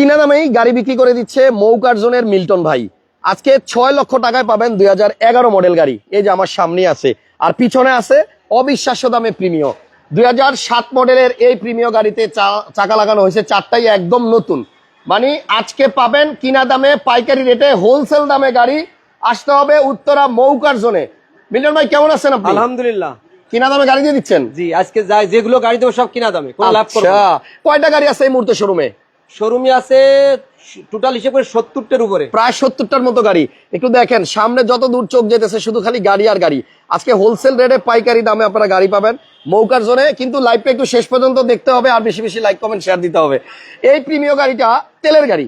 কিনা দামেই গাড়ি বিক্রি করে দিচ্ছে মৌকার জোনের মিল্টন ভাই। আজকে ছয় লক্ষ টাকায় পাবেন দুই হাজার এগারো মডেল গাড়ি। এই যে আমার সামনে আছে। আর পিছনে আছে অবিশ্বাস্য দামে প্রিমিয় দুই সাত মডেলের এই প্রিমিয় গাড়িতে চাকা লাগানো হয়েছে চারটাই একদম নতুন। মানে আজকে পাবেন কিনা দামে পাইকারি রেটে হোলসেল দামে গাড়ি। আসতে হবে উত্তরা মৌকার জোনে। মিল্টন ভাই কেমন আছেন আপনি? আলহামদুলিল্লাহ। কিনা দামে গাড়ি দিয়ে দিচ্ছেন? জি আজকে যাই যেগুলো গাড়ি দেবো সব কিনা দামে। আচ্ছা। কয়টা গাড়ি আছে এই মুহূর্তে শোরুমে শোরুমে আছে টোটাল হিসেবে করে সত্তরটার উপরে। প্রায় সত্তরটার মতো গাড়ি। একটু দেখেন, সামনে যত দূর চোখ যেতেছে, শুধু খালি গাড়ি আর গাড়ি। আজকে হোলসেল রেটে পাইকারি দামে আপনারা গাড়ি পাবেন। মৌকার জোনে, কিন্তু লাইভটা একটু শেষ পর্যন্ত দেখতে হবে আর বেশি বেশি লাইক কমেন্ট শেয়ার দিতে হবে। এই প্রিমিয় গাড়িটা তেলের গাড়ি।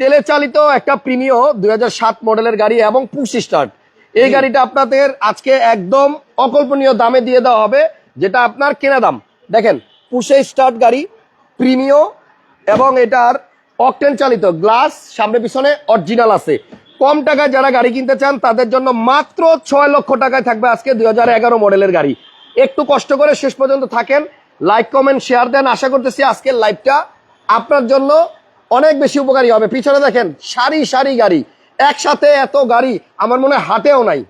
তেলে চালিত একটা প্রিমিয় দু হাজার সাত মডেলের গাড়ি এবং পুশ স্টার্ট এই গাড়িটা আপনাদের আজকে একদম অকল্পনীয় দামে দিয়ে দেওয়া হবে, যেটা আপনার কেনা দাম। দেখেন পুষে স্টার্ট গাড়ি প্রিমিয় এবং এটার অকটেন চালিত গ্লাস সামনে পিছনে অরিজিনাল আছে। কম টাকায় যারা গাড়ি কিনতে চান তাদের জন্য মাত্র ছয় লক্ষ টাকায় থাকবে আজকে দু হাজার এগারো মডেলের গাড়ি। একটু কষ্ট করে শেষ পর্যন্ত থাকেন লাইক কমেন্ট শেয়ার দেন। আশা করতেছি আজকের লাইভটা আপনার জন্য অনেক বেশি উপকারী হবে। পিছনে দেখেন সারি সারি গাড়ি একসাথে এত গাড়ি আমার মনে হয় হাটেও নাই।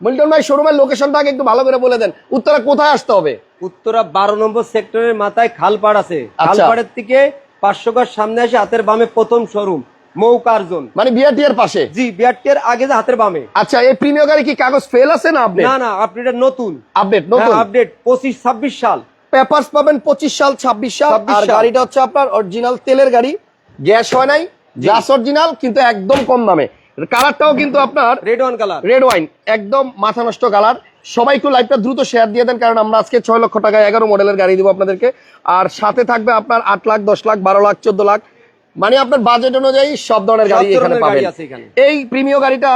মিল্টন ভাই শোরুমের লোকেশনটা আগে একটু ভালো করে বলে দেন। উত্তরা কোথায় আসতে হবে? উত্তরা বারো নম্বর সেক্টরের মাথায় খালপাড় আছে। আচ্ছা। খালপাড়ের থেকে পাঁচশো গাছ সামনে আসে হাতের বামে প্রথম শোরুম মৌকার জোন মানে বিআরটি এর পাশে? জি বিআরটির আগে যে হাতের বামে। আচ্ছা এই প্রিমিয় গাড়ি কি কাগজ ফেল আছে না আপনি না না আপনি এটা নতুন। আপডেট নতুন? আপডেট পঁচিশ ছাব্বিশ সাল। পেপারস পাবেন পঁচিশ সাল ছাব্বিশ সাল। 26 আর গাড়িটা হচ্ছে আপনার অরিজিনাল তেলের গাড়ি। গ্যাস হয় নাই গ্লাস অরিজিনাল কিন্তু একদম কম দামে। কালারটাও কিন্তু আপনার red wine colour red wine একদম মাথা নষ্ট কালার সবাই একটু লাইভটা দ্রুত শেয়ার দিয়ে দেন কারণ আমরা আজকে ছয় লক্ষ টাকা এগারো মডেলের গাড়ি দিব আপনাদেরকে। আর সাথে থাকবে আপনার আট লাখ দশ লাখ বারো লাখ চোদ্দ লাখ। মানে আপনার বাজেট অনুযায়ী সব ধরনের গাড়ি এখানে পাবেন। এই প্রিমিয় গাড়িটা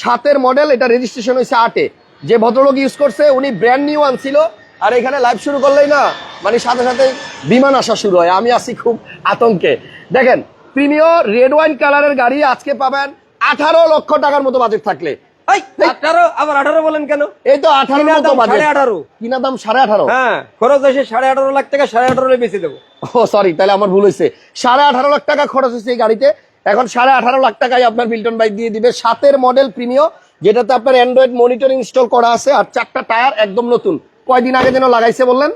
সাতের মডেল এটা রেজিস্ট্রেশন হয়েছে আটে। যে ভদ্রলোক ইউজ করছে উনি ব্র্যান্ড নিউ আনছিল। আর এখানে লাইভ শুরু করলেই না মানে সাথে সাথে বিমান আসা শুরু হয়। আমি আছি খুব আতঙ্কে। দেখেন প্রিমিয় রেড ওয়াইন কালারের গাড়ি আজকে পাবেন আঠারো লক্ষ টাকার মতো বাজেট থাকলে। আঠারো আবার আঠারো বলেন কেন? এই তো আঠারো কিনা মতো দাম বাজেট। সাড়ে আঠারো। কিনা দাম সাড়ে আঠারো। হ্যাঁ খরচ সাড়ে আঠারো লাখ টাকা সাড়ে আঠারো বেশি দেবো। ও সরি তাহলে আমার ভুল হয়েছে। সাড়ে আঠারো লাখ টাকা খরচ হয়েছে এই গাড়িতে। এখন সাড়ে আঠারো লাখ টাকায় আপনার মিল্টন বাইক দিয়ে দিবে। সাতের মডেল প্রিমিয় যেটাতে আপনার অ্যান্ড্রয়েড মনিটর ইনস্টল করা আছে। আর চারটা টায়ার একদম নতুন। কয়দিন আগে যেন লাগাইছে বললেন?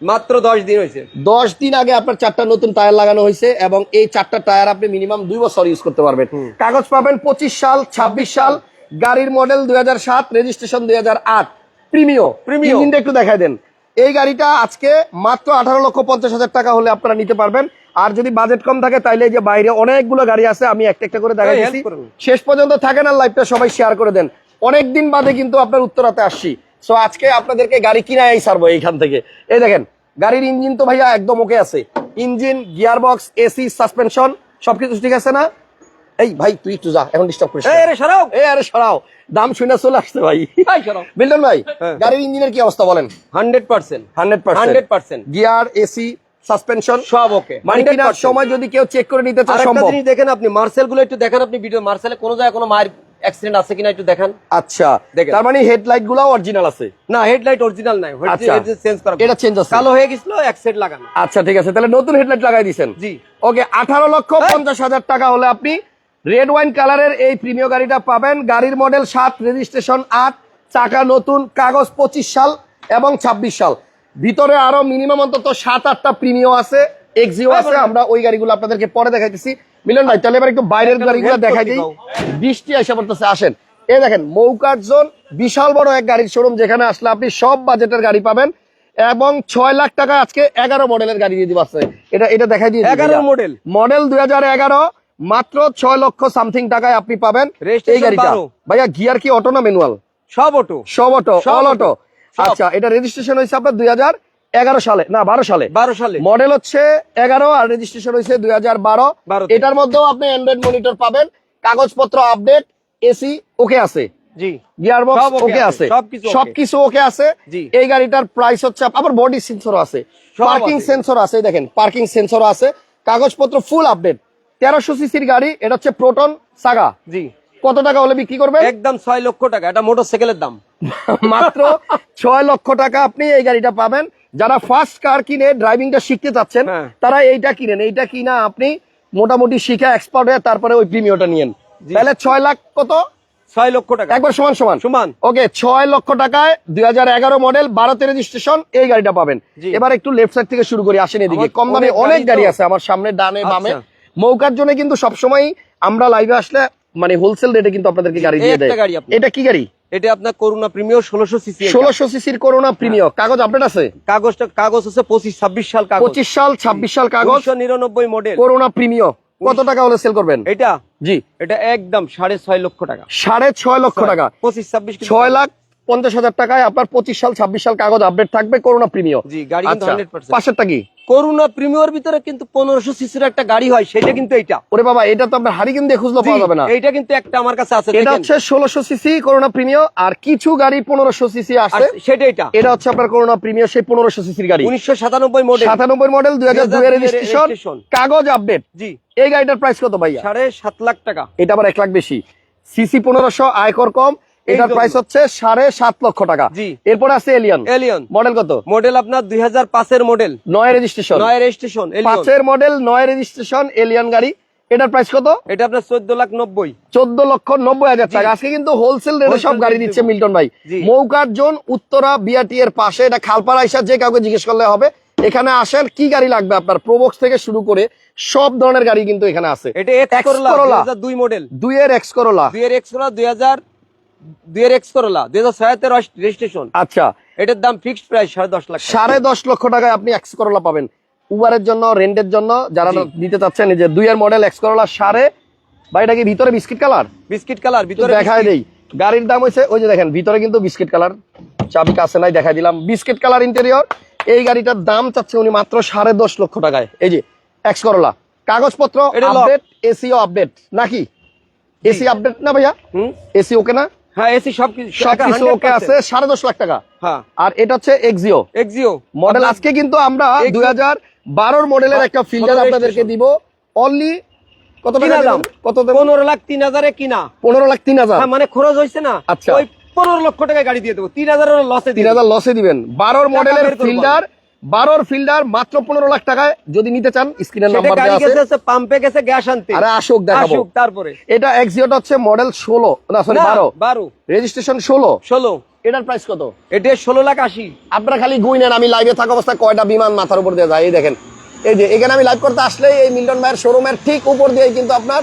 মাত্র দশ দিন হয়েছে। দশ দিন আগে আপনার চারটা নতুন টায়ার লাগানো হয়েছে এবং এই চারটা টায়ার আপনি মিনিমাম দুই বছর ইউজ করতে পারবেন। কাগজ পাবেন পঁচিশ সাল ছাব্বিশ সাল। গাড়ির মডেল দুই হাজার সাত রেজিস্ট্রেশন দুই হাজার আট। প্রিমিয় Premio। একটু দেখাই দেন। এই গাড়িটা আজকে মাত্র আঠারো লক্ষ পঞ্চাশ হাজার টাকা হলে আপনারা নিতে পারবেন। আর যদি বাজেট কম থাকে তাইলে যে বাইরে অনেকগুলো গাড়ি আছে আমি একটা একটা করে দেখাই শেষ পর্যন্ত থাকেন আর লাইভটা সবাই শেয়ার করে দেন। অনেক দিন বাদে কিন্তু আপনার উত্তরাতে আসছি। সো আজকে আপনাদেরকে গাড়ি কিনাই সারবো এইখান থেকে। এই দেখেন গাড়ির ইঞ্জিন তো ভাইয়া একদম ওকে আছে। Engine gear box AC suspension সবকিছু ঠিক আছে না? এই ভাই তুই একটু যা এখন ডিস্টার্ব করিস এই, আরে সরাও। এই আরে সরাও। দাম শুনে চলে আসছে ভাই। এই সরাও। বিল্টন ভাই। গাড়ির ইঞ্জিনের কি অবস্থা বলেন? Hundred percent. Hundred hundred percent. Gear AC suspension সব ওকে। মানে কেনার সময় যদি কেউ চেক করে নিতে চায় আরেকটা সম্ভব। জিনিস দেখেন আপনি মার্সেলগুলো একটু দেখেন আপনি ভিডিও মার্সেলে কোনো জায়গায় কোনো মায়ের অ্যাক্সিডেন্ট আছে কিনা একটু দেখেন। আচ্ছা দেখেন। তার মানে হেডলাইট গুলাও অরিজিনাল আছে? না হেডলাইট অরিজিনাল নাই। আচ্ছা। চেঞ্জ করা। এটা চেঞ্জ আছে। কালো হয়ে গেছিল এক সেট লাগানো। আচ্ছা ঠিক আছে। তাহলে নতুন হেডলাইট লাগাই দিছেন। জি। ওকে আঠারো লক্ষ পঞ্চাশ হাজার টাকা হলে আপনি রেড ওয়াইন কালারের এই প্রিমিয় গাড়িটা পাবেন। গাড়ির মডেল সাত রেজিস্ট্রেশন আট চাকা নতুন কাগজ পঁচিশ সাল এবং ছাব্বিশ সাল। ভিতরে আরও মিনিমাম অন্তত সাত আটটা প্রিমিয় আছে এক্সিও হ্যাঁ, আছে। আমরা ওই গাড়িগুলো আপনাদেরকে পরে দেখাইতেছি। মিলন ভাই তাহলে এবার একটু বাইরের গাড়িগুলো দেখাই দিই। বৃষ্টি এসে পড়তেছে আসেন। এই দেখেন মৌকার জোন বিশাল বড় এক গাড়ির শোরুম যেখানে আসলে আপনি সব বাজেটের গাড়ি পাবেন এবং ছয় লাখ টাকা আজকে এগারো মডেলের গাড়ি দিয়ে দিচ্ছে এটা এটা দেখাই দিয়ে 11 মডেল। মডেল দুই হাজার এগারো মাত্র ছয় লক্ষ সামথিং টাকায় আপনি পাবেন এই গাড়িটা। ভাইয়া গিয়ার কি অটো না ম্যানুয়াল সব অটো সব অটো সব অল অটো আচ্ছা এটা রেজিস্ট্রেশন হয়েছে আপনার দুই হাজার এগারো সালে। না বারো সালে। বারো সালে। মডেল হচ্ছে এগারো আর রেজিস্ট্রেশন হয়েছে দুই হাজার বারো। 12 এটার মধ্যেও আপনি অ্যান্ড্রয়েড মনিটর পাবেন। কাগজপত্র আপডেট এসি ওকে আছে। জি। ওকে আছে, সবকিছু ওকে আছে। এই গাড়িটার প্রাইস হচ্ছে আবার বডি সেন্সর আছে। পার্কিং সেন্সর আছে। দেখেন। পার্কিং সেন্সর আছে। কাগজপত্র ফুল আপডেট তেরোশো সিসির গাড়ি এটা হচ্ছে প্রোটন সাগা জি। কত টাকা হলে বিক্রি করবে একদম ছয় লক্ষ টাকা এটা মোটর সাইকেলের দাম। মাত্র ছয় লক্ষ টাকা আপনি এই গাড়িটা পাবেন। যারা ফার্স্ট কার কিনে ড্রাইভিংটা শিখতে চাচ্ছেন হ্যাঁ। তারা এইটা কিনেন। এইটা কিনা আপনি মোটামুটি শিখা এক্সপার্ট হয়ে তারপরে ওই প্রিমিয়টা নিয়েন। তাহলে ছয় লাখ কত? ছয় লক্ষ টাকা। একবার সমান সমান। সমান। ওকে ছয় লক্ষ টাকায় দুই হাজার এগারো মডেল বারোতে রেজিস্ট্রেশন এই গাড়িটা পাবেন। এবার একটু লেফট সাইড থেকে শুরু করি আসেন এদিকে। কম দামে অনেক গাড়ি আছে আমার সামনে ডানে বামে। আচ্ছা। মৌকার জন্য কিন্তু সবসময় আমরা লাইভে আসলে মানে হোলসেল রেটে কিন্তু আপনাদেরকে গাড়ি দিয়ে দেয়। এটা কি গাড়ি? এটা আপনার প্রিমিয়ার ষোলোশো সিসি ষোলোশো সিসির করোনা প্রিমিয়ার কাগজ আপডেট আছে? কাগজটা কাগজ হচ্ছে পঁচিশ ছাব্বিশ সাল কাগজ। পঁচিশ সাল ছাব্বিশ সাল কাগজ। নিরানব্বই মডেল করোনা প্রিমিয়ার কত টাকা হলে সেল করবেন? এটা? জি। এটা একদম সাড়ে ছয় লক্ষ টাকা। সাড়ে ছয় লক্ষ টাকা। পঁচিশ ছাব্বিশ ছয় লাখ পঞ্চাশ হাজার টাকায় আপনার পঁচিশ সাল ছাব্বিশ সাল কাগজ আপডেট থাকবে করোনা প্রিমিয়ার জি গাড়ি কিন্তু পাশেরটা কি? করুণা প্রিমিয়ার ভিতরে কিন্তু পনেরোশো সিসির একটা গাড়ি হয় সেটা কিন্তু এইটা। ওরে বাবা এটা তো আপনার হারিকেন দিয়ে খুঁজলে পাওয়া যাবে না। এইটা কিন্তু একটা আমার কাছে আছে এটা হচ্ছে ষোলোশো সিসি করোনা প্রিমিয়ার আর কিছু গাড়ি পনেরোশো সিসি আর আছে সেটা এটা এটা হচ্ছে আপনার করোনা প্রিমিয়ার সেই পনেরোশো সিসির গাড়ি। উনিশশো সাতানব্বই মডেল সাতানব্বই মডেল দুই হাজার দুই রেজিস্ট্রেশন কাগজ আপডেট জি। এই গাড়িটার প্রাইস কত ভাইয়া? সাড়ে সাত লাখ টাকা। এটা আবার এক লাখ বেশি। সিসি পনেরোশো আয়কর কম এটার। প্রাইস হচ্ছে সাড়ে সাত লক্ষ টাকা। এরপরে আছে এলিয়ন এলিয়ন মডেল কত? মডেল আপনার দুই হাজার পাঁচের মডেল নয় রেজিস্ট্রেশন নয় রেজিস্ট্রেশন পাঁচের মডেল নয় রেজিস্ট্রেশন এলিয়ন গাড়ি। এটার প্রাইস কত? এটা আপনার চোদ্দ লাখ নব্বই। চোদ্দ লক্ষ নব্বই হাজার টাকা। আজকে কিন্তু হোলসেল রেটে সব গাড়ি দিচ্ছে মিল্টন ভাই। মৌকার জোন উত্তরা বিআরটি এর পাশে। এটা খালপাড়া আইসা যে কাউকে জিজ্ঞেস করলে হবে। এখানে আসেন কি গাড়ি লাগবে আপনার? প্রোবক্স থেকে শুরু করে সব ধরনের গাড়ি কিন্তু এখানে আছে। এটা এক্স করলা দুই মডেল দুই এর এক্স করোলা দুই এর এক্স করলা দুই হাজার দুই এর এক্স করলা দুই হাজার ছয়াত্তর রেজিস্ট্রেশন আচ্ছা। এটার দাম ফিক্সড প্রাইস সাড়ে দশ লাখ সাড়ে দশ লক্ষ টাকায় আপনি এক্স করোলা পাবেন। উবারের জন্য রেন্টের জন্য যারা। দিতে চাচ্ছেন এই যে দুইয়ের মডেল এক্স করোলা সাড়ে বা এটা কি ভিতরে বিস্কিট কালার বিস্কিট কালার ভিতরে দেখায় দেই। গাড়ির দাম হয়েছে ওই যে দেখেন ভিতরে কিন্তু বিস্কিট কালার চাবি কাছে নাই দেখাই দিলাম। বিস্কিট কালার ইন্টেরিয়র এই গাড়িটার দাম চাচ্ছে উনি মাত্র সাড়ে দশ লক্ষ টাকায়। এই যে এক্স করোলা কাগজপত্র আপডেট এসিও আপডেট নাকি? এসি আপডেট না ভাইয়া? হুম? এসি ওকে না? হ্যাঁ এসি সব সবকিছু ওকে আছে সাড়ে দশ লাখ টাকা। হ্যাঁ। আর এটা হচ্ছে এক্সিও এক্সিও মডেল আজকে কিন্তু আমরা দুই হাজার বারোর মডেলের একটা ফিল্টার আপনাদেরকে দিব। অনলি কত টাকা দাম? কত পনেরো লাখ তিন হাজারে কিনা। পনেরো লাখ তিন হাজার। হ্যাঁ মানে খরচ হয়েছে না। আচ্ছা। ওই পনেরো লক্ষ টাকায় গাড়ি দিয়ে দেবো। তিন হাজার লসে তিন হাজার লসে দিবেন। বারোর মডেলের। ফিল্ডার বারোর ফিল্ডার মাত্র পনেরো লাখ টাকায় যদি নিতে চান স্ক্রিনের নাম্বার দেওয়া আছে। পাম্পে গেছে গ্যাস আনতে। আরে আসুক দেখাবো। তারপরে। এটা এক্সিওটা হচ্ছে মডেল ষোলো। না সরি না, বারো। বারো। রেজিস্ট্রেশন ষোলো। ষোলো। এটার প্রাইস কত? এটা ষোলো লাখ আশি। আপনারা খালি আমি লাইভে থাকা অবস্থায় কয়টা বিমান মাথার উপর দিয়ে যায় এই দেখেন। এই যে এখানে আমি লাইভ করতে আসলে এই মিল্টন ভাইয়ের শোরুমের ঠিক উপর দিয়ে কিন্তু আপনার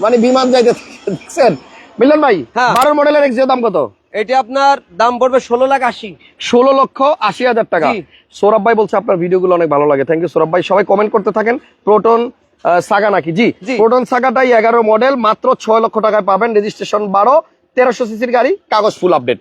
মানে বিমান যাইতে। দেখছেন মিল্টন ভাই হ্যাঁ। বারো মডেলের এক্সিও দাম কত? এটা আপনার দাম পড়বে ষোলো লাখ আশি। ষোলো লক্ষ আশি হাজার টাকা। সৌরভ ভাই বলছে আপনার ভিডিওগুলো অনেক ভালো লাগে। থ্যাংক ইউ সৌরভ ভাই। সবাই কমেন্ট করতে থাকেন। প্রোটন সাগা নাকি? জি। জি। প্রোটন সাগাটাই এগারো মডেল মাত্র ছয় লক্ষ টাকায় পাবেন। রেজিস্ট্রেশন বারো তেরোশো সিসির গাড়ি কাগজ ফুল আপডেট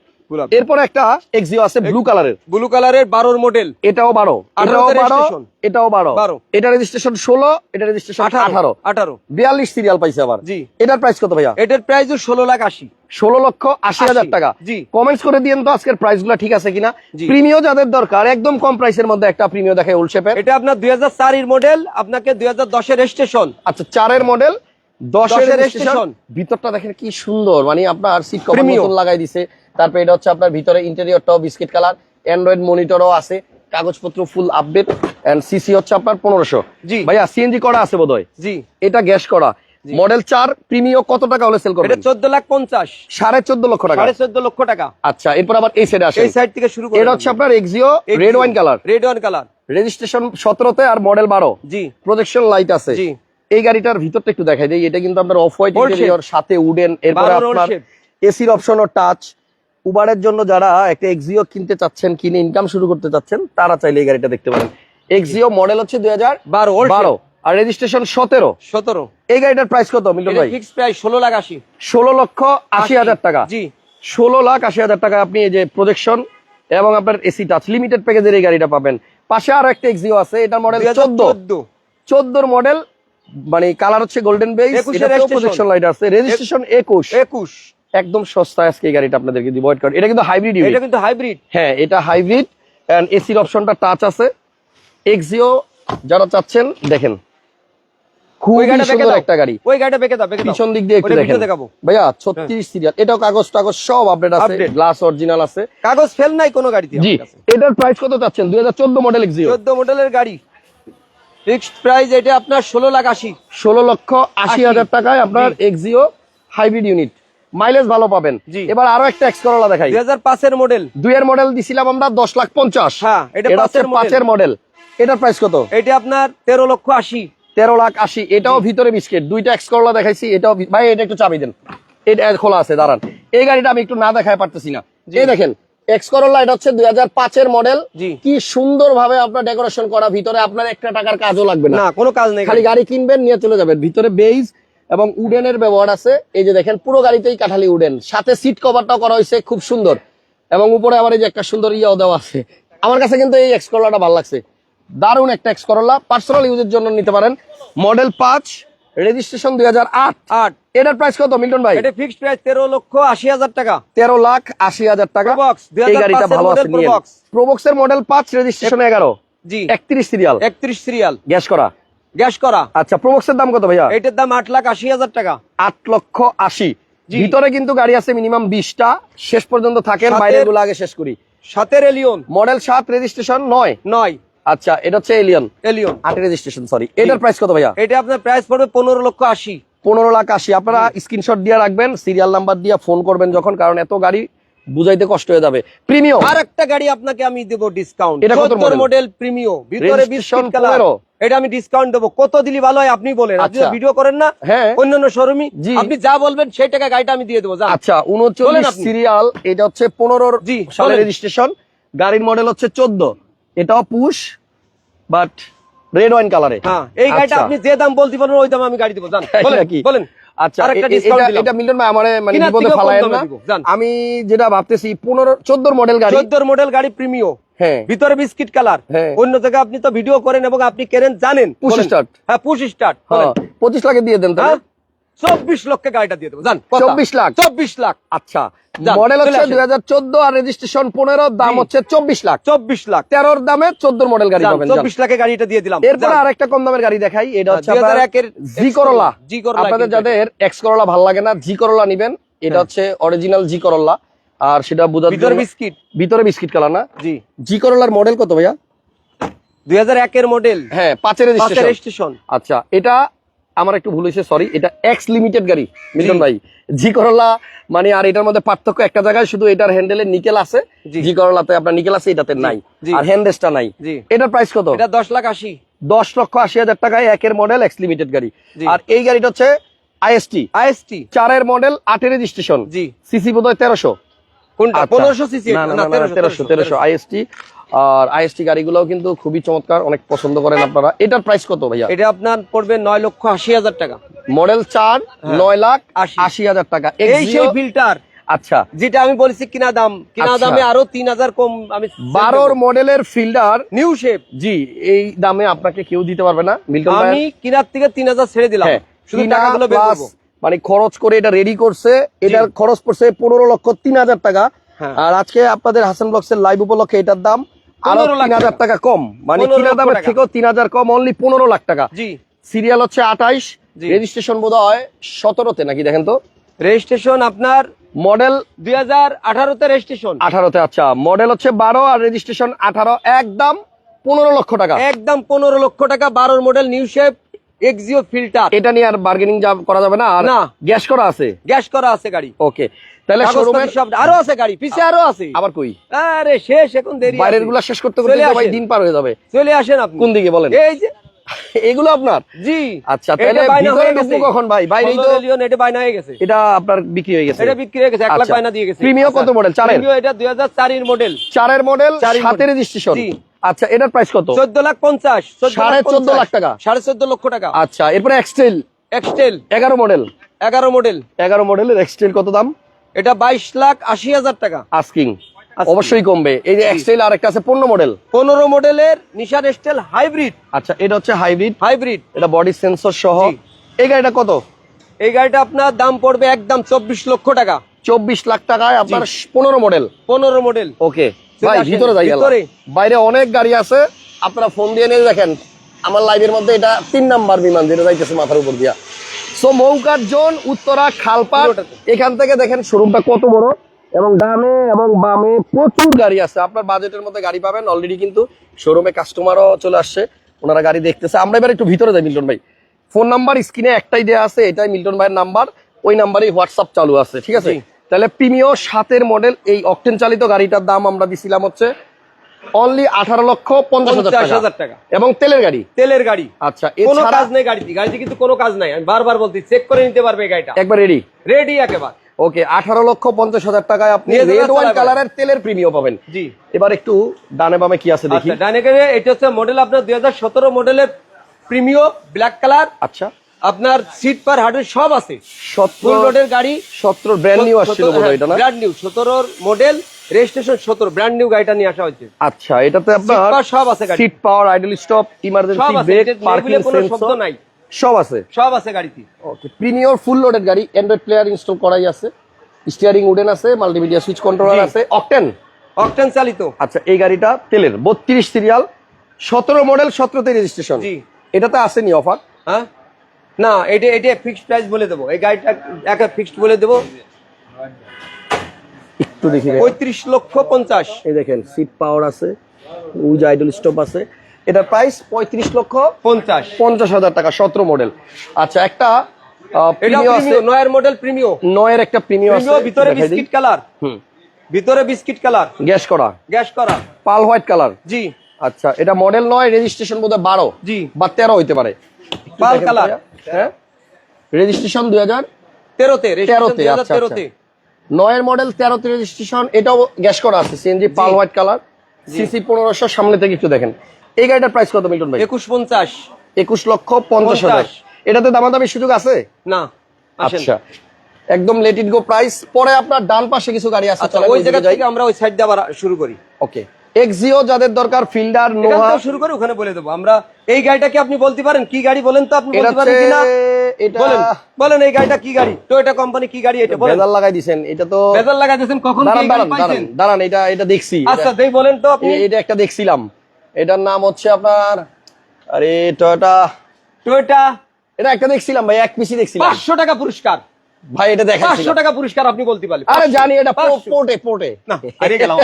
এরপর একটা এক্সিও আছে ব্লু কালারের ব্লু কালারের বারোর মডেল এটাও বারো। এটাও বারো এটাও বারো। 12 এটা রেজিস্ট্রেশন ষোলো এটা রেজিস্ট্রেশন আঠারো আঠারো। বিয়াল্লিশ সিরিয়াল পাইছে আবার। জি। এটার প্রাইস কত ভাইয়া? এটার প্রাইস ষোলো লাখ আশি। ষোলো লক্ষ আশি হাজার টাকা। জি। কমেন্টস করে দিয়েন তো আজকের প্রাইসগুলা ঠিক আছে কিনা। প্রিমিয় যাদের দরকার একদম কম প্রাইসের মধ্যে একটা প্রিমিয় দেখায় উলশেপের এটা আপনার দুই হাজার চারের মডেল আপনাকে দুই হাজার দশের রেজিস্ট্রেশন আচ্ছা চারের মডেল দশের দশের রেজিস্ট্রেশন ভিতরটা দেখেন কি সুন্দর মানে আপনার সিট কভার লাগাই দিছে। তারপরে এটা হচ্ছে আপনার ভিতরে ইন্টেরিয়রটাও বিস্কিট কালার অ্যান্ড্রয়েড মনিটরও আছে কাগজপত্র ফুল আপডেট এন্ড সিসি হচ্ছে আপনার পনেরোশো। জি। ভাইয়া সিএনজি করা আছে বোধহয়? জি। এটা গ্যাস করা। মডেল চার প্রিমিয় কত টাকা হলে সেল এটা করবেন চোদ্দ লাখ পঞ্চাশ। সাড়ে চোদ্দ লক্ষ টাকা। সাড়ে চোদ্দ লক্ষ টাকা। আচ্ছা এরপর আবার এই সাইডে আসে এই সাইড থেকে শুরু করে এটা হচ্ছে আপনার Axio red wine colour red wine colour registration সতেরোতে আর মডেল বারো। জি। প্রজেকশন লাইট আছে। জি। এই গাড়িটার ভিতরটা একটু দেখাই দেই। এটা কিন্তু আপনার অফ হোয়াইট ইন্টেরিয়র সাথে উডেন এরপরে 12 old আপনার এসির অপশন ও টাচ উবারের জন্য যারা একটা এক্সিও কিনতে চাচ্ছেন কিনে ইনকাম শুরু করতে চাচ্ছেন তারা চাইলে এই গাড়িটা দেখতে পারেন। এক্সিও মডেল হচ্ছে দুই হাজার বারো বারো আর রেজিস্ট্রেশন সতেরো। সতেরো। এই গাড়িটার প্রাইস কত মিল্টন ভাই? ফিক্স প্রাইস ষোলো লাখ আশি। ষোলো লক্ষ আশি হাজার টাকা। জি। ষোলো লাখ আশি হাজার টাকা আপনি এই যে প্রজেকশন এবং আপনার এসি টাচ লিমিটেড প্যাকেজের এই গাড়িটা পাবেন। পাশে আরও একটা এক্সিও আছে এটার মডেল চোদ্দ। চোদ্দ। চোদ্দোর মডেল মানে কালার হচ্ছে গোল্ডেন বেস প্রজেকশন লাইট আছে। রেজিস্ট্রেশন একুশ। একুশ। একদম সস্তায় আজকে এই গাড়িটা আপনাদেরকে দিব। কার্ড এটা কিন্তু হাইব্রিড এটা কিন্তু হাইব্রিড হ্যাঁ এটা হাইব্রিড এন্ড এসির অপশনটা টাচ আছে। এক্সিও যারা চাচ্ছেন দেখেন। একটা গাড়ি। ওই গাড়িটা বেঁকে দাও পিছন দিক দিয়ে একটু দেখেন। ভাইয়া ছত্রিশ সিরিয়াল এটাও কাগজ টাগজ সব আপডেট আছে। গ্লাস অরিজিনাল আছে। কাগজ ফেল নাই কোনো গাড়িতে জি এটার প্রাইস কত চাচ্ছেন? দুই হাজার চোদ্দ মডেল এক্সিও চোদ্দ মডেলের গাড়ি। ফিক্সড প্রাইস এটা আপনার ষোলো লাখ আশি। ষোলো লক্ষ আশি আশি। হাজার টাকায় আপনার এক্সিও হাইব্রিড ইউনিট মাইলেজ ভালো পাবেন। এবার আরও একটা এক্স করলা দেখাই। দুই হাজার পাঁচের মডেল দুইয়ের মডেল দিছিলাম আমরা দশ লাখ পঞ্চাশ। হ্যাঁ, এটা এটা হচ্ছে পাঁচের মডেল এটার প্রাইস কত? এটা আপনার তেরো লক্ষ আশি। তেরো লাখ আশি। এটাও ভিতরে বিস্কিট দুইটা এক্স করলা দেখাইছি এটাও ভাই এটা একটু চাবি দেন। এটা খোলা আছে দাঁড়ান। এই গাড়িটা আমি একটু না দেখায় পারতেছি না। এই দেখেন এক্স করলা এটা হচ্ছে দুই হাজার পাঁচের মডেল কি সুন্দর ভাবে আপনার ডেকোরেশন করা ভিতরে আপনার একটা টাকার কাজও লাগবে না। না কোনো কাজ নেই খালি গাড়ি কিনবেন নিয়ে চলে যাবেন। ভিতরে বেইজ এবং উডেনের ব্যবহার আছে। এই যে দেখেন পুরো গাড়িতেই কাঠালি উডেন। সাথে সিট কভারটাও করা হয়েছে খুব সুন্দর। এবং উপরে আবার এই যে একটা সুন্দর ইয়াও দেওয়া আছে। আমার কাছে কিন্তু এই এক্স করলাটা ভালো লাগছে। দারুণ একটা এক্স করলা পার্সোনাল ইউজের জন্য নিতে পারেন। মডেল পাঁচ রেজিস্ট্রেশন দুই হাজার আট। আট। এটার প্রাইস কত মিল্টন ভাই? এটা ফিক্সড প্রাইস তেরো লক্ষ আশি হাজার টাকা। তেরো লাখ আশি হাজার টাকা। এই গাড়িটা 2005 ভালো আছে। প্রবক্সের মডেল পাঁচ রেজিস্ট্রেশন এগারো। জি। একত্রিশ সিরিয়াল একত্রিশ সিরিয়াল গ্যাস করা। গ্যাস করা। আচ্ছা প্রবক্সের দাম কত ভাইয়া? এটার দাম আট লাখ আশি হাজার টাকা। আট লক্ষ আশি। ভিতরে কিন্তু গাড়ি আছে মিনিমাম বিশটা। শেষ পর্যন্ত থাকেন সাতের- বাইরেরগুলো আগে শেষ করি। সাতের এলিয়ন মডেল সাত রেজিস্ট্রেশন নয়। নয়। আচ্ছা এটা হচ্ছে এলিয়ন এলিয়ন আট রেজিস্ট্রেশন সরি এটার প্রাইস কত ভাইয়া? এটা আপনার প্রাইস পড়বে পনেরো লক্ষ আশি। পনেরো লাখ আশি। আপনারা স্ক্রিনশট দিয়ে রাখবেন সিরিয়াল নাম্বার দিয়ে ফোন করবেন যখন কারণ এত গাড়ি বুঝাইতে কষ্ট হয়ে যাবে। প্রিমিয়াম আর একটা গাড়ি আপনাকে আমি দেবো ডিসকাউন্ট এটা কত মডেল প্রিমিও ভিতরে Registration কালার 15 এটা আমি ডিসকাউন্ট দেবো। কত দিলি ভালো হয় আপনি বলেন। আপনি আচ্ছা। ভিডিও করেন না হ্যাঁ। অন্যান্য জি। আপনি যা বলবেন সেই টাকা গাড়িটা আমি দিয়ে দেবো আচ্ছা উনচল্লিশ সিরিয়াল এটা হচ্ছে পনেরোর জি, সালের রেজিস্ট্রেশন গাড়ির মডেল হচ্ছে চোদ্দ। এটাও পুশ বাট রেড ওয়াইন কালারে হ্যাঁ এই গাড়িটা আপনি যে দাম বলতে পারবেন ওই দাম আমি গাড়ি দেবো বলেন কি? বলেন। আচ্ছা এটা- মিলন ভাই আমারে মানে বিপদে না। আমি যেটা ভাবতেছি পনেরো চোদ্দোর মডেল গাড়ি। চোদ্দোর মডেল গাড়ি প্রিমিও হ্যাঁ ভিতরে বিস্কিট কালার। হ্যাঁ। অন্য জায়গায় আপনি তো ভিডিও করেন এবং আপনি কেনেন জানেন। বলেন। হ্যাঁ পুশ স্টার্ট। হ্যাঁ, পঁচিশ লাখে দিয়ে দেন হ্যাঁ? চব্বিশ লক্ষে গাড়িটা দিয়ে দেবো। জান 24 লাখ? চব্বিশ লাখ। আচ্ছা মডেল হচ্ছে দুই হাজার চোদ্দ আর রেজিস্ট্রেশন পনেরো দাম হচ্ছে চব্বিশ লাখ। চব্বিশ লাখ। তেরোর দামে চোদ্দোর মডেল গাড়ি পাবেন চব্বিশ লাখে গাড়িটা দিয়ে দিলাম। এরপরে যান। আরেকটা কম দামের গাড়ি দেখাই। এটা হচ্ছে জি করলা জি করলা আপনাদের যাদের এক্স করলা ভালো লাগে না জি করলা নিবেন। এটা হচ্ছে অরিজিনাল জি করলা আর সেটা বোঝার ভিতরে বিস্কিট। ভিতরে বিস্কিট কালার না? জি। জি করলার মডেল কত ভাইয়া? দুই হাজার একের মডেল হ্যাঁ পাঁচের রেজিস্ট্রেশন আচ্ছা এটা আমার একটু ভুল হয়েছে সরি এটা এক্স লিমিটেড গাড়ি মিলন ভাই। জি করলা মানে আর এটার মধ্যে পার্থক্য একটা জায়গায় শুধু এটার হ্যান্ডেলে নিকেল আছে। জি। করলাতে আপনার নিকেল আছে এটাতে নাই। আর হ্যান্ডেসটা নাই। এটার প্রাইস কত? এটা দশ লাখ আশি। দশ লক্ষ আশি হাজার টাকায় একের মডেল এক্স লিমিটেড গাড়ি। আর এই গাড়িটা হচ্ছে আইএসটি আইএসটি চারের মডেল আটের রেজিস্ট্রেশন জি। সিসি বোধ হয় তেরোশো। কোনটা? পনেরোশো সিসি না আইএসটি আর আইএসটি গাড়িগুলোও কিন্তু খুবই চমৎকার অনেক পছন্দ করেন আপনারা। এটার প্রাইস কত ভাইয়া? এটা আপনার পড়বে নয় লক্ষ আশি হাজার টাকা। মডেল চার হ্যাঁ। নয় লাখ আশি। আশি হাজার টাকা। এই সেই ফিল্টার আচ্ছা। যেটা আমি বলেছি কিনা দাম। কিনা আচ্ছা। দামে আরও তিন হাজার কম আমি বারোর মডেলের ফিল্ডার নিউ শেপ জি এই দামে আপনাকে কেউ দিতে পারবে না আমি কিনার থেকে তিন হাজার ছেড়ে দিলাম। হ্যাঁ শুধু টাকাগুলো বের। মানে খরচ করে এটা রেডি করছে এটার খরচ পড়ছে পনেরো লক্ষ তিন হাজার টাকা। হ্যাঁ। আর আজকে আপনাদের হাসান ব্লগস এর লাইভ উপলক্ষে এটার দাম আরও তিন হাজার টাকা। কম। মানে 15 কিনা দামের থেকেও তিন হাজার কম অনলি পনেরো লাখ টাকা। সিরিয়াল হচ্ছে আঠাইশ। রেজিস্ট্রেশন বোধ হয় সতেরোতে নাকি দেখেন তো। রেজিস্ট্রেশন আপনার মডেল দুই হাজার আঠারোতে রেজিস্ট্রেশন আঠারোতে আচ্ছা। মডেল হচ্ছে বারো আর রেজিস্ট্রেশন আঠারো একদম পনেরো লক্ষ টাকা। একদম পনেরো লক্ষ টাকা বারোর model new shape Axio Fielder এটা নিয়ে আর বার্গেনিং করা যাবে না আর না। গ্যাস করা আছে? গ্যাস করা আছে গাড়ি। ওকে তাহলে শোরুমের সব আরও আছে গাড়ি পিছে আরও আছে। আবার কই? আরে শেষ এখন দেরি বাইরেরগুলা শেষ করতে করতে ভাই দিন পার হয়ে যাবে। চলে আসেন আপনি। কোন দিকে বলেন? এই যে। এগুলো আপনার? জি। আচ্ছা তাহলে ভিতরে হয়ে ঢুকবো গেছে। কখন ভাই? বাইরেই তো মিলিয়ন এটা হয়ে গেছে। এটা আপনার বিক্রি হয়ে গেছে। এটা বিক্রি হয়ে গেছে এক লাখ আচ্ছা। বায়না দিয়ে গেছে। Premio কত model? চারের? Premio এটা দুই হাজার চারের মডেল চারের মডেল চারের সাথে রেজিস্ট্রেশন জি। আচ্ছা এটার প্রাইস কত? চোদ্দ লাখ পঞ্চাশ সাড়ে 14 লাখ টাকা। সাড়ে চোদ্দ লক্ষ টাকা। আচ্ছা এরপরে এক্সটেল এক্সটেল এগারো মডেল এগারো মডেল এগারো মডেলের এক্সটেল কত দাম? এটা বাইশ লাখ আশি হাজার টাকা। আস্কিং অবশ্যই কমবে। এই যে এক্সটেল আর একটা আছে পনেরো মডেল পনেরো মডেলের নিশান এক্সটেল হাইব্রিড আচ্ছা এটা হচ্ছে হাইব্রিড হাইব্রিড এটা বডি সেন্সর সহ। এই গাড়িটা কত? এই গাড়িটা আপনার দাম পড়বে একদম চব্বিশ লক্ষ টাকা। চব্বিশ লাখ টাকায় আপনার পনেরো মডেল পনেরো মডেল ওকে ভাই ভিতরে যাই বাইরে অনেক গাড়ি আছে আপনারা ফোন দিয়ে নিয়ে দেখেন। আমার লাইভের মধ্যে এটা তিন নাম্বার বিমান যেটা যাইতেছে মাথার উপর দিয়া। সো মৌকার জোন উত্তরা খালপাট এখান থেকে দেখেন শোরুমটা কত বড় এবং ডানে এবং বামে প্রচুর গাড়ি আছে। আপনার বাজেটের মধ্যে গাড়ি পাবেন অলরেডি কিন্তু শোরুমে কাস্টমারও চলে আসছে ওনারা গাড়ি দেখতেছে। আমরা এবার একটু ভিতরে যাই মিল্টন ভাই। ফোন নাম্বার স্ক্রিনে একটাই দেওয়া আছে এটাই মিল্টন ভাইয়ের নাম্বার ওই নাম্বারেই হোয়াটসঅ্যাপ চালু আছে ঠিক আছে। তাহলে প্রিমিও সাতের মডেল এই অকটেন চালিত গাড়িটার দাম আমরা দিছিলাম হচ্ছে অনলি আঠারো লক্ষ পঞ্চাশ হাজার টাকা। এবং তেলের গাড়ি? তেলের গাড়ি। আচ্ছা কোনো কাজ নেই গাড়িতে। গাড়িতে কিন্তু কোনো কাজ নাই। আমি বারবার বলছি চেক করে নিতে পারবে গাড়িটা। একবার রেডি রেডি একেবারে। ওকে আঠারো লক্ষ পঞ্চাশ হাজার টাকায় আপনি রেড ওয়াইন। কালারের তেলের প্রিমিও পাবেন। জি। এবার একটু ডানে বামে কি আছে দেখি। আচ্ছা ডানে এটা হচ্ছে মডেল আপনার দুই হাজার সতেরো মডেলের প্রিমিও ব্ল্যাক কালার আচ্ছা। আপনার সিট পার হার্ডের সব আছে। সতেরো রোডের গাড়ি। সতেরো ব্র্যান্ড নিউ আসছিল এটা না? ব্র্যান্ড নিউ সতেরোর মডেল রেজিস্ট্রেশন সতেরো ব্র্যান্ড নিউ গাড়িটা নিয়ে আসা হয়েছে। আচ্ছা এটাতে আপনার সব আছে seat power idle stop emergency brake parking শব্দ নাই। সব আছে? সব আছে গাড়িতে। ওকে প্রিমিয়র ফুল লোডেড গাড়ি অ্যান্ড্রয়েড প্লেয়ার ইনস্টল করাই আছে। স্টিয়ারিং উডেন আছে মাল্টিমিডিয়া সুইচ কন্ট্রোলার আছে অকটেন অকটেন চালিত। আচ্ছা এই গাড়িটা তেলের বত্রিশ সিরিয়াল সতেরো মডেল সতেরোতে রেজিস্ট্রেশন জি। এটাতে আসেনি অফার হ্যাঁ? না এটা এটা ফিক্সড প্রাইস বলে দেবো। এই গাড়িটা একা ফিক্সড বলে দেবো। একটু দেখি। পঁয়ত্রিশ লক্ষ পঞ্চাশ। এই দেখেন সিট পাওয়ার আছে উইজ আইডল স্টপ আছে। এটার প্রাইস পঁয়ত্রিশ লক্ষ পঞ্চাশ। পঞ্চাশ হাজার টাকা সতেরো মডেল আচ্ছা একটা নয়ের মডেল প্রিমিও নয়ের একটা প্রিমিও ভিতরে বিস্কিট কালার হুম। ভিতরে বিস্কিট কালার গ্যাস করা। গ্যাস করা। পাল হোয়াইট কালার জি। আচ্ছা এটা মডেল নয় রেজিস্ট্রেশন বোধহয় বারো। জি। বা তেরো হইতে পারে। পাল কালার। হ্যাঁ? রেজিস্ট্রেশন দুই হাজার তেরোতে তেরোতে, তেরোতে আচ্ছা, তেরোতে। নয়ের মডেল তেরোতে রেজিস্ট্রেশন এটাও গ্যাস করা আছে CNG pearl white colour. CC পনেরোশো সামনে থেকে একটু দেখেন। এই গাড়িটার প্রাইস কত মিল্টন ভাই? একুশ পঞ্চাশ। একুশ লক্ষ পঞ্চাশ হাজার। এটাতে দামাদামির সুযোগ আছে? না আচ্ছা। একদম লেট ইট গো প্রাইস পরে আপনার ডান পাশে কিছু গাড়ি আছে আচ্ছা ওই জায়গা থেকে আমরা ওই সাইড দিয়ে আবার শুরু করি। ওকে এক্সিও যাদের দরকার ফিল্ডার নোহা শুরু করে ওখানে বলে দেবো। আমরা এই গাড়িটা কি আপনি বলতে পারেন? কি গাড়ি বলেন তো আপনি বলতে পারেন কিনা? বলেন বলেন এই গাড়িটা কি গাড়ি? টয়োটা কোম্পানি কি গাড়ি এটা? বলেন। বেজাল লাগাই দিছেন এটা তো বেজার লাগাই দিয়েছেন কখন কি দাঁড়ান গাড়ি দাঁড়ান দাঁড়ান পাইছেন? দাঁড়ান এটা এটা দেখছি। আচ্ছা দেই বলেন তো আপনি। এটা একটা দেখছিলাম। এটার নাম হচ্ছে আপনার আরে টয়োটা টয়োটা এটা একটা দেখছিলাম ভাই এক পিসি দেখছিলাম। পাঁচশো টাকা পুরস্কার। ভাই এটা দেখাচ্ছি। পাঁচশো টাকা পুরস্কার আপনি বলতে পারলেন। আরে জানি এটা। পোর্টে পোর্টে। না হারিয়ে গেলাম।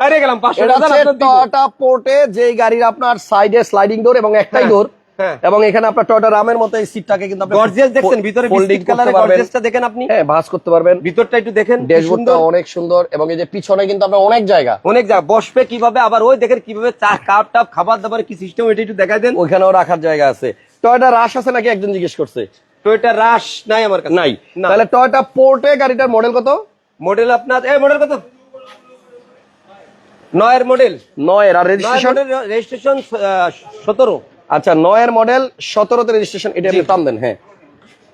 হারিয়ে গেলাম টাকা আপনার। পোর্টে যে গাড়ির আপনার সাইডে স্লাইডিং ডোর এবং একটাই হ্যাঁ, ডোর হ্যাঁ। এবং এখানে আপনার টয়োটা রামের মতো এই সিটটাকে কিন্তু আপনি গর্জিয়াস দেখছেন ভিতরে বিস্কিট কালারের গর্জিয়াসটা দেখেন আপনি। হ্যাঁ ভাঁজ করতে পারবেন। ভিতরটা একটু দেখেন ড্যাশবোর্ডটা অনেক সুন্দর এবং এই যে পিছনে কিন্তু আপনার অনেক জায়গা। অনেক জায়গা বসবে কীভাবে আবার ওই দেখেন কীভাবে চা কাপ টাপ খাবার দাবার কি সিস্টেম এটা একটু দেখাই দেন। ওইখানেও রাখার জায়গা আছে। টয়োটা রাশ আছে নাকি একজন জিজ্ঞেস করছে? টয়োটা রাশ নাই আমার কাছে। নাই। তাহলে টয়োটা পোর্টে গাড়িটার মডেল কত? মডেল আপনার এই মডেল কত? নয়ের মডেল নয়ের আর রেজিস্ট্রেশন রেজিস্ট্রেশন সতেরো। আচ্ছা নয়ের মডেল সতেরোতে রেজিস্ট্রেশন এটা আপনি টান দেন হ্যাঁ।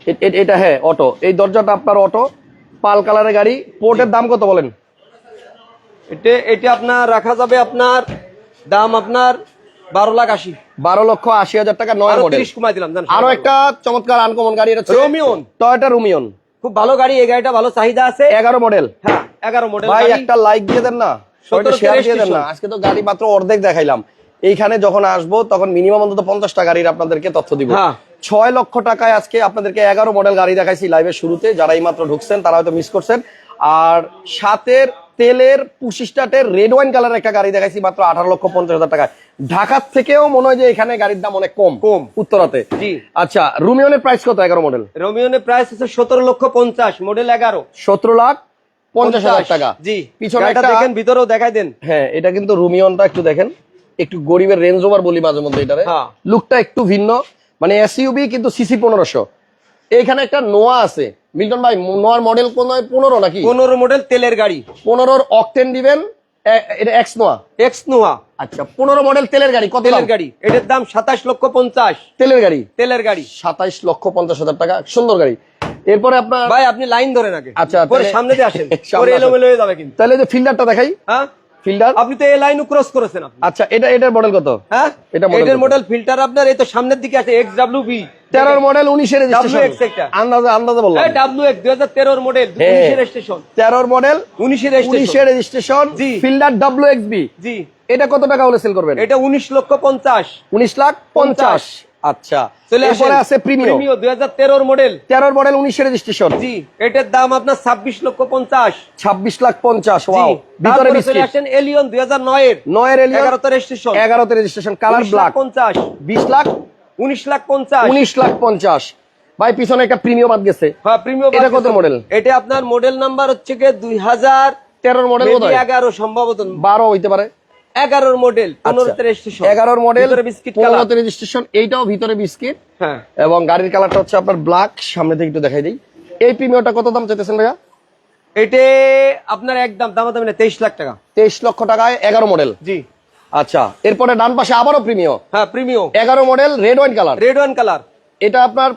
এ- এ- এটা হ্যাঁ অটো। এই দরজাটা আপনার অটো পাল কালারের গাড়ি। পোর্টের দাম কত বলেন? এটা এটা আপনার রাখা যাবে আপনার দাম আপনার বারো লাখ আশি। বারো লক্ষ আশি হাজার টাকা নয় আরও মডেল কমাই দিলাম আরও একটা চমৎকার আনকমন গাড়ি এটা। টয়োটা রুমিয়ন খুব ভালো গাড়ি এই গাড়িটা ভালো চাহিদা আছে। এগারো মডেল হ্যাঁ এগারো মডেল ভাই একটা লাইক দিয়ে দেন না। শেয়ার দিয়ে দেন না। আজকে তো গাড়ি মাত্র অর্ধেক দেখাইলাম। এইখানে যখন আসব তখন মিনিমাম অন্তত পঞ্চাশটা গাড়ির আপনাদেরকে তথ্য দিব। হ্যাঁ। ছয় লক্ষ টাকায় আজকে আপনাদেরকে এগারো মডেল গাড়ি দেখাইছি লাইভের শুরুতে। যারা এই মাত্র ঢুকছেন তারা হয়তো মিস করছেন। আর সাতের তেলের পুশিস্টাটের রেড ওয়াইন কালার একটা গাড়ি দেখাইছি মাত্র আঠারো লক্ষ পঞ্চাশ হাজার টাকা ঢাকার থেকেও মনে হয় যে এখানে গাড়ির দাম অনেক কম। কম। উত্তরাতে। জি। আচ্ছা রুমিয়নের প্রাইস কত এগারো মডেল রোমিয়নের প্রাইস হচ্ছে সতেরো লক্ষ পঞ্চাশ মডেল এগারো। সতেরো লাখ পঞ্চাশ হাজার টাকা। জি। পিছনে একটা দেখেন ভিতরেও দেখাই দেন। হ্যাঁ এটা কিন্তু রুমিয়নটা একটু দেখেন। একটু গরিবের রেঞ্জ ওভার বলি মাঝে মধ্যে এটারে। হ্যাঁ। লুকটা একটু ভিন্ন। মানে এসইউবি কিন্তু সিসি পনেরোশো। এখানে একটা নোয়া আছে। মিল্টন ভাই নোয়ার মডেল কোন পনেরো নাকি? পনেরো মডেল তেলের গাড়ি। পনেরোর অকটেন দিবেন। এ- এটা এক্স নোয়া? এক্স নোয়া। আচ্ছা পনেরো মডেল তেলের গাড়ি কত তেলের গাড়ি। এটার দাম সাতাশ লক্ষ পঞ্চাশ। তেলের গাড়ি? তেলের গাড়ি। সাতাইশ লক্ষ পঞ্চাশ হাজার টাকা সুন্দর গাড়ি। এরপরে আপনার ভাই আপনি লাইন ধরেন আগে। আচ্ছা, সামনে দিয়ে আসেন। আসেন। এলোমেলো হয়ে যাবে কিন্তু। তাহলে যে ফিল্ডারটা দেখাই। হ্যাঁ? ফিল্ডার আপনি তো এই লাইন ক্রস করেছেন আচ্ছা এটা এটার মডেল কত? হ্যাঁ? এটা এটার মডেল ফিল্টার আপনার এই তো সামনের দিকে আছে এক্স ডাব্লিউ বি তেরোর মডেল উনিশের রেজিস্ট্রেশন। আন্দাজে আন্দাজে বললাম। ডাব্লিউ এক্স দুই হাজার তেরোর মডেল। উনিশের স্টেশন তেরোর মডেল উনিশের উনিশের registration. Fielder W X B জি। এটা কত টাকা হলে সেল করবেন? এটা উনিশ লক্ষ পঞ্চাশ। উনিশ লাখ পঞ্চাশ। আচ্ছা চলে আছে প্রিমিও মডেল মডেল রেজিস্ট্রেশন জি এটার দাম আপনার ছাব্বিশ লক্ষ পঞ্চাশ। ছাব্বিশ লাখ ওয়াও ভিতরে চলে আসেন Allion Allion registration registration colour black lakh উনিশ লাখ পঞ্চাশ। উনিশ লাখ পঞ্চাশ। ভাই পিছনে একটা প্রিমিয়াম বাদ গেছে। হ্যাঁ প্রিমিয়াম এটা কত model? এটা আপনার মডেল নাম্বার হচ্ছে গিয়ে দুই হাজার তেরোর মডেল বোধ হয় এগারো সম্ভবত। বারো হইতে পারে। এগারোর মডেল পনেরোতে রেজিস্ট্রেশন আচ্ছা। এগারোর মডেল বিস্কিট পনেরোতে রেজিস্ট্রেশন এইটাও ভিতরে বিস্কিট হ্যাঁ। এবং গাড়ির কালারটা হচ্ছে আপনার ব্ল্যাক সামনে থেকে একটু দেখাই দিই। এই প্রিমিয়ামটা কত দাম চাইতেছেন ভাইয়া? এটা আপনার একদম দাম দাম তেইশ লাখ টাকা। তেইশ লক্ষ টাকায় এগারো মডেল জি। আচ্ছা এরপরে ডান পাশে আবারও প্রিমিয়াম হ্যাঁ প্রিমিয়াম এগারো model red wine colour red wine colour এটা আপনার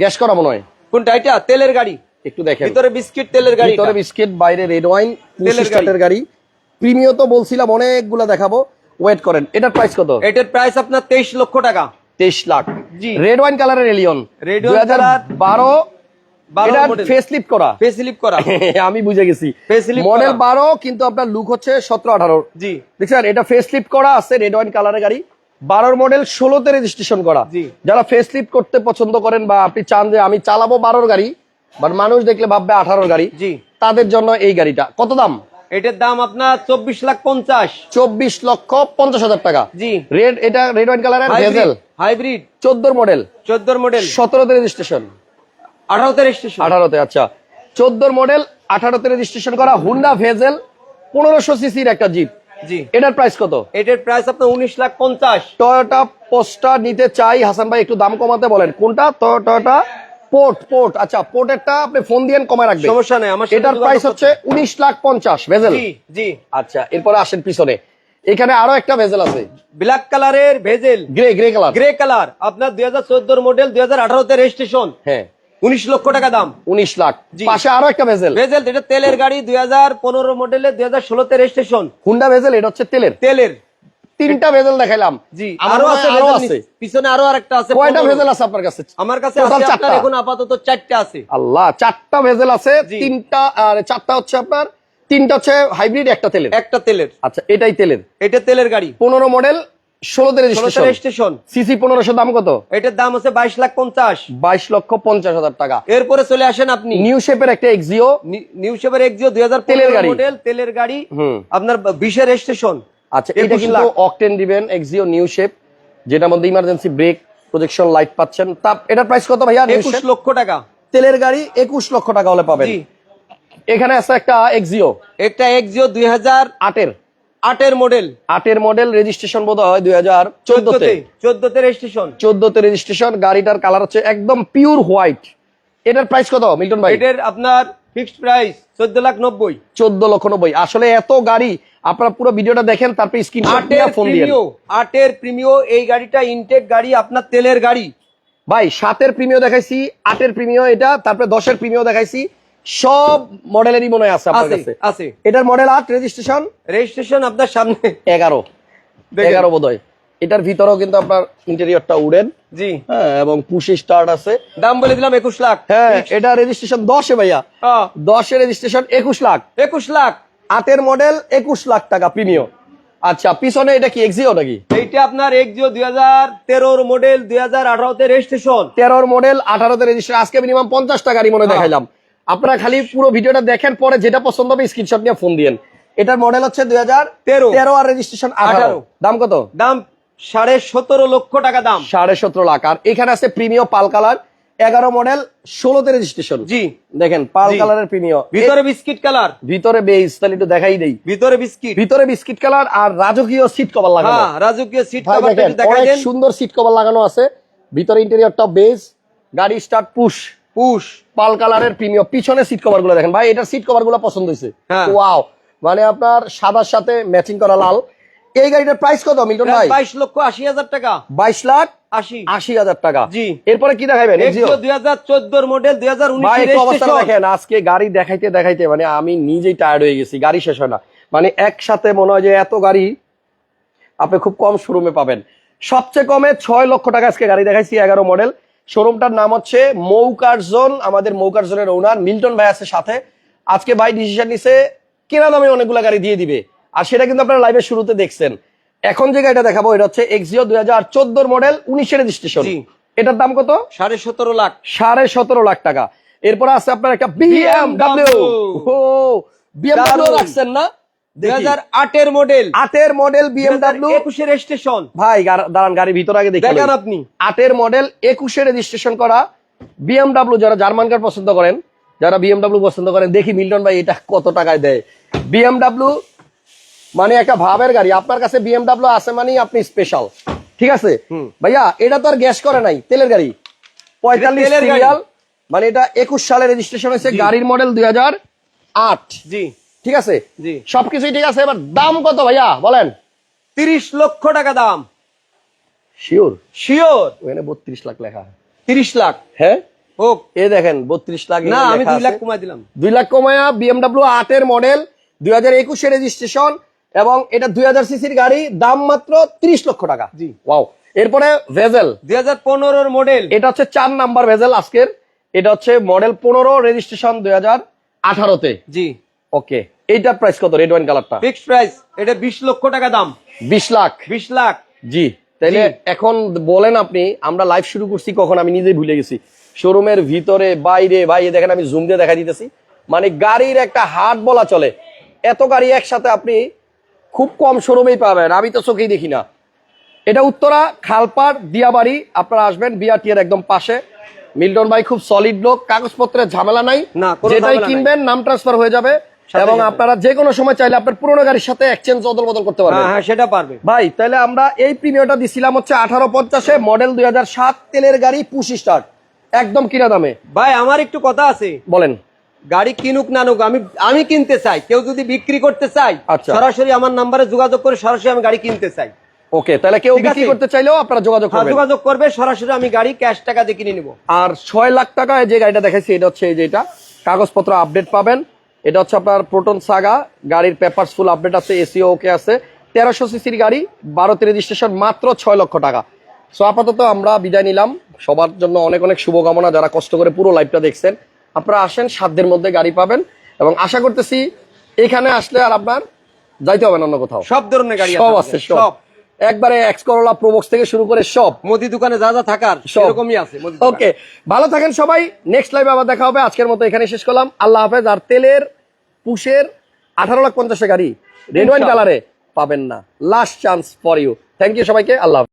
গ্যাস করা মনে হয়। কোনটা এটা? তেলের গাড়ি। একটু দেখেন। ভিতরে বিস্কিট তেলের গাড়ি ভিতরে বিস্কিট বাইরে রেড ওয়াইন তেলের গাড়ি। প্রিমিয়াম তো বলছিলাম অনেকগুলা দেখাবো। ওয়েট করেন এটার প্রাইস কত? এটার প্রাইস আপনার তেইশ লক্ষ টাকা। তেইশ লাখ। জি। রেড ওয়াইন কালারের এলিয়ন wine বারো আমি বুঝে গেছি। মডেল বারো কিন্তু আপনার লুক হচ্ছে সতেরো আঠারো। জি। দেখছেন এটা করা আছে রেড ওয়াইন কালারের গাড়ি। বারোর মডেল ষোলোতে রেজিস্ট্রেশন করা। যারা করতে পছন্দ করেন বা আপনি চান যে আমি চালাবো বারোর গাড়ি বাট মানুষ দেখলে ভাববে আঠারোর গাড়ি তাদের জন্য এই গাড়িটা। কত দাম? এটার দাম আপনার চব্বিশ লাখ পঞ্চাশ। চব্বিশ লক্ষ পঞ্চাশ হাজার টাকা। জি। রেড এটা রেড ওয়াইন কালারের ভেজেল হাইব্রিড চোদ্দোর মডেল চোদ্দোর মডেল সতেরোতে রেজিস্ট্রেশন আঠারোতে রেজিস্ট্রেশন আঠারোতে আচ্ছা। চোদ্দোর মডেল আঠারোতে রেজিস্ট্রেশন করা হুন্ডা ভেজেল পনেরোশো সিসির একটা জিপ জি। এটার প্রাইস কত? এটার প্রাইস আপনার উনিশ লাখ পঞ্চাশ। টয়োটা পোস্টার নিতে চাই হাসান ভাই একটু দাম কমাতে বলেন। কোনটা? টয়োটা পোর্ট পোর্ট আচ্ছা পোর্টেরটা আপনি ফোন দিয়ে কমায় রাখবেন। সমস্যা নেই আমার এটার প্রাইস হচ্ছে উনিশ লাখ পঞ্চাশ ভেজেল। জি আচ্ছা এরপরে আসেন পিছনে। এখানে আরও একটা ভেজেল আছে। ব্ল্যাক কালারের Vezel. Grey grey colour grey colour আপনার দুই হাজার চোদ্দোর মডেল দুই হাজার আঠারোতে রেজিস্ট্রেশন হ্যাঁ। উনিশ লক্ষ টাকা দাম। উনিশ লাখ। পাশে আরও একটা ভেজেল। ভেজেল এটা তেলের গাড়ি দুই হাজার পনেরো মডেলের দুই হাজার ষোলোতে রেজিস্ট্রেশন হুন্ডা ভেজেল এটা হচ্ছে তেলের। তেলের। তিনটা ভেজেল দেখাইলাম। জি আরও আছে আরও আছে। পিছনে আরও আরেকটা আছে কয়টা 15 ভেজেল আছে আপনার কাছে? আমার কাছে আছে আপনার চারটা। এখন আপাতত চারটে আছে। আল্লাহ চারটা ভেজেল আছে তিনটা আর চারটা হচ্ছে আপনার তিনটা হচ্ছে হাইব্রিড একটা তেলের। একটা তেলের। আচ্ছা এটাই তেলের। এটা তেলের গাড়ি। পনেরো মডেল ষোলোতে ষোলোতে রেজিস্ট্রেশন রেজিস্ট্রেশন সিসি পনেরোশো দাম কত? এটার দাম আছে বাইশ লাখ পঞ্চাশ। বাইশ লক্ষ পঞ্চাশ হাজার টাকা। এরপরে চলে আসেন আপনি। নিউ শেপের একটা এক্সিও নিউ শেপের এক্সিও দুই হাজার তেলের গাড়ি। মডেল তেলের গাড়ি। হুম। আপনার বিশের রেজিস্ট্রেশন আচ্ছা এটা কিন্তু অকটেন দিবেন এক্সিও নিউ শেপ যেটার মধ্যে ইমার্জেন্সি ব্রেক প্রজেকশন লাইট পাচ্ছেন। তা এটার প্রাইস কত ভাইয়া New একুশ Shape? লক্ষ টাকা। তেলের গাড়ি একুশ লক্ষ টাকা হলে পাবেন। এখানে আছে একটা এক্সিও একটা এক্সিও দুই হাজার আটের। আটের মডেল আটের মডেল রেজিস্ট্রেশন বোধ হয় দুই হাজার চোদ্দতে চোদ্দতে রেজিস্ট্রেশন চোদ্দতে রেজিস্ট্রেশন গাড়িটার কালার হচ্ছে একদম পিওর হোয়াইট এটার প্রাইস কত মিল্টন ভাই? এটার আপনার ফিক্সড প্রাইস চোদ্দ লাখ নব্বই। চোদ্দ লক্ষ নব্বই। আসলে এত গাড়ি আপনারা পুরো ভিডিওটা দেখেন তারপরে স্ক্রিনশট আটের ফোন দিয়ে প্রিমিও আটের প্রিমিও এই গাড়িটা ইনটেক গাড়ি আপনার তেলের গাড়ি। ভাই সাতের প্রিমিও দেখাইছি আটের প্রিমিও এটা তারপরে দশের প্রিমিও দেখাইছি সব মডেলেরই মনে হয় আছে আপনার আছে কাছে। আছে। এটার মডেল আট রেজিস্ট্রেশন রেজিস্ট্রেশন আপনার সামনে। এগারো। এগারো বোধ হয় এটার ভিতরেও কিন্তু আপনার ইন্টেরিয়রটা উডেন। জি। হ্যাঁ এবং পুশি স্টার্ট আছে। দাম বলে দিলাম একুশ লাখ। হ্যাঁ এটা রেজিস্ট্রেশন দশে ভাইয়া। দশে রেজিস্ট্রেশন একুশ লাখ। একুশ লাখ। আটের মডেল একুশ লাখ টাকা প্রিমিয় আচ্ছা পিছনে এটা কি এক্সিও নাকি? এইটা আপনার এক্সিও দুই হাজার তেরোর মডেল দুই হাজার আঠারোতে রেজিস্ট্রেশন তেরোর মডেল আঠারোতে রেজিস্ট্রেশন আজকে মিনিমাম পঞ্চাশটা গাড়ি মনে হ্যাঁ। দেখাইলাম। আপনারা খালি পুরো ভিডিওটা দেখেন পরে যেটা পছন্দ হবে স্ক্রিনশট নিয়ে ফোন দিয়েন। এটার মডেল হচ্ছে দুই হাজার তেরো। তেরো আর রেজিস্ট্রেশন আঠারো। দাম কত? দাম সাড়ে সতেরো লক্ষ টাকা দাম। সাড়ে সতেরো লাখ। আর এখানে আছে প্রিমিয় পাল কালার এগারো মডেল ষোলোতে রেজিস্ট্রেশন জি। দেখেন পাল কালারের প্রিমিয় ভিতরে বিস্কিট কালার। ভিতরে বেস তাহলে একটু দেখাই দেই। ভিতরে বিস্কিট। ভিতরে বিস্কিট কালার আর রাজকীয় সিট কভার লাগানো। হ্যাঁ রাজকীয় সিট দেখাই দেন। সুন্দর সিট কভার লাগানো আছে। ভিতরে ইন্টেরিয়রটা বেস গাড়ি স্টার্ট পুশ পুশ পাল কালারের প্রিমিয়াম পিছনে সিট কভারগুলো দেখেন। ভাই এটার সিট কভারগুলো পছন্দ হয়েছে হ্যাঁ। ওয়াও মানে আপনার সাদার সাথে ম্যাচিং করা লাল। এই গাড়িটার প্রাইস কত মিল্টন ভাই? বাইশ লক্ষ আশি হাজার টাকা। বাইশ লাখ আশি। আশি হাজার টাকা। জি। এরপরে কি দেখাবেন Exio? এক্সিও দুই হাজার চোদ্দোর মডেল দুই হাজার অবস্থা উনিশ দেখেন আজকে গাড়ি দেখাইতে দেখাইতে মানে আমি নিজেই টায়ার্ড হয়ে গেছি গাড়ি শেষ হয় না। মানে একসাথে মনে হয় যে এত গাড়ি আপনি খুব কম শোরুমে পাবেন। সবচেয়ে কমে ছয় লক্ষ টাকা আজকে গাড়ি দেখাইছি এগারো মডেল শোরুমটার নাম হচ্ছে মৌকার জোন আমাদের মৌকার জোনের ওনার মিল্টন ভাই আছে সাথে। আজকে ভাই ডিসিশন নিছে কেনা দামে অনেকগুলো গাড়ি দিয়ে দিবে। আর সেটা কিন্তু আপনারা লাইভের শুরুতে দেখছেন। এখন যে গাড়িটা দেখাবো এটা হচ্ছে এক্সিও দুই হাজার চোদ্দোর মডেল উনিশের রেজিস্ট্রেশন এটার দাম কত? সাড়ে সতেরো লাখ। সাড়ে সতেরো লাখ টাকা। এরপরে আছে আপনার একটা বিএমডাব্লিউ ও বিএমডাব্লিউ রাখছেন না? আটের মডেল আটের মডেল বিএমডাব্লিউ একুশের স্টেশন ভাই দাঁড়ান ভিতর আগে দেখেন আপনি। আটের মডেল একুশে রেজিস্ট্রেশন করা বিএমডাব্লিউ যারা জার্মান কার পছন্দ করেন যারা বিএমডাব্লিউ পছন্দ করেন দেখি মিল্টন ভাই এটা কত টাকায় দেয়। বিএমডাব্লিউ মানে একটা ভাবের গাড়ি। আপনার কাছে বিএমডাব্লিউ আছে মানে আপনি স্পেশাল ঠিক আছে? ভাইয়া এটা তো আর গ্যাস করে নাই। তেলের গাড়ি। পঁয়তাল্লিশ সিরিয়াল মানে এটা একুশ সালে রেজিস্ট্রেশন হয়েছে গাড়ির মডেল দুই হাজার আট। জি। ঠিক আছে? জি। সবকিছুই ঠিক আছে। এবার দাম কত ভাইয়া? বলেন। তিরিশ লক্ষ টাকা দাম। শিওর শিওর ওখানে বত্রিশ লাখ লেখা। তিরিশ লাখ। হ্যাঁ? হোক। এ দেখেন বত্রিশ লাখ না আমি দুই লাখ। কমাই দিলাম। দুই লাখ কমায়া বিএমডাব্লিউ আটের মডেল দুই হাজার একুশে রেজিস্ট্রেশন এবং এটা দুই হাজার সিসির গাড়ি দাম মাত্র তিরিশ লক্ষ টাকা। জি। ওয়াও এরপরে ভেজেল। দুই হাজার পনেরোর মডেল এটা হচ্ছে চার নাম্বার ভেজেল আজকের। এটা হচ্ছে মডেল পনেরো রেজিস্ট্রেশন দুই হাজার আঠারোতে। জি। ওকে এইটার প্রাইস কত? রেড ওয়াইন কালারটা ফিক্সড প্রাইস এটা বিশ লক্ষ টাকা দাম। বিশ লাখ। বিশ লাখ। জি। তাইলে এখন বলেন আপনি আমরা লাইভ শুরু করছি কখন? আমি নিজেই ভুলে গেছি। শোরুমের ভিতরে বাইরে বাইরে দেখেন আমি জুম দিয়ে দেখা দিতেছি। মানে গাড়ির একটা হাট বলা চলে। এত গাড়ি একসাথে আপনি খুব কম শোরুমেই পাবেন আমি তো চোখেই দেখি না। এটা উত্তরা খালপাড় দিয়াবাড়ি আপনারা আসবেন বিআরটির একদম পাশে। মিল্টন ভাই খুব সলিড লোক কাগজপত্রের ঝামেলা নাই। না, যেটাই কিনবেন নাম ট্রান্সফার হয়ে যাবে এবং আপনারা যে কোনো সময় চাইলে আপনার পুরোনো গাড়ির সাথে এক্সচেঞ্জ অদল বদল করতে পারবেন। হ্যাঁ হ্যাঁ সেটা পারবে। ভাই তাহলে আমরা এই প্রিমিয়ারটা দিছিলাম হচ্ছে আঠারো পঞ্চাশে মডেল দুই হাজার সাত তেলের গাড়ি পুশ স্টার্ট একদম কিনা দামে। ভাই আমার একটু কথা আছে। বলেন। গাড়ি কিনুক না নুক আমি আমি কিনতে চাই। কেউ যদি বিক্রি করতে চাই আচ্ছা। সরাসরি আমার নাম্বারে যোগাযোগ করে সরাসরি আমি গাড়ি কিনতে চাই। ওকে তাহলে কেউ বিক্রি করতে চাইলেও আপনারা যোগাযোগ হ্যাঁ, করবেন। যোগাযোগ করবে সরাসরি আমি গাড়ি ক্যাশ টাকা দিয়ে কিনে নিবো। আর ছয় লাখ টাকায় যে গাড়িটা দেখাইছি এটা হচ্ছে এই যেটা কাগজপত্র আপডেট পাবেন। এটা হচ্ছে আপনার প্রোটন সাগা গাড়ির পেপারস ফুল আপডেট আছে এসিও ওকে আছে। তেরোশো সিসির গাড়ি বারোতে রেজিস্ট্রেশন মাত্র ছয় লক্ষ টাকা। সো আপাতত আমরা বিদায় নিলাম। সবার জন্য অনেক অনেক শুভকামনা যারা কষ্ট করে পুরো লাইভটা দেখছেন। আপনারা আসেন সাধ্যের মধ্যে গাড়ি পাবেন এবং আশা করতেছি এখানে আসলে আর আপনার যাইতে হবে না অন্য কোথাও। সব ধরনের গাড়ি সব আছে সব। একবারে এক্স করোলা প্রোবক্স থেকে শুরু করে সব। মোদি দোকানে যা যা থাকার সেরকমই আছে ওকে ভালো থাকেন সবাই। নেক্সট লাইভে আবার দেখা হবে। আজকের মতো এখানে শেষ করলাম। আল্লাহ হাফেজ। আর তেলের পুষের আঠারো লাখ পঞ্চাশে গাড়ি রেড ওয়াইন। কালারে পাবেন না। Last chance for you thank you সবাইকে। আল্লাহ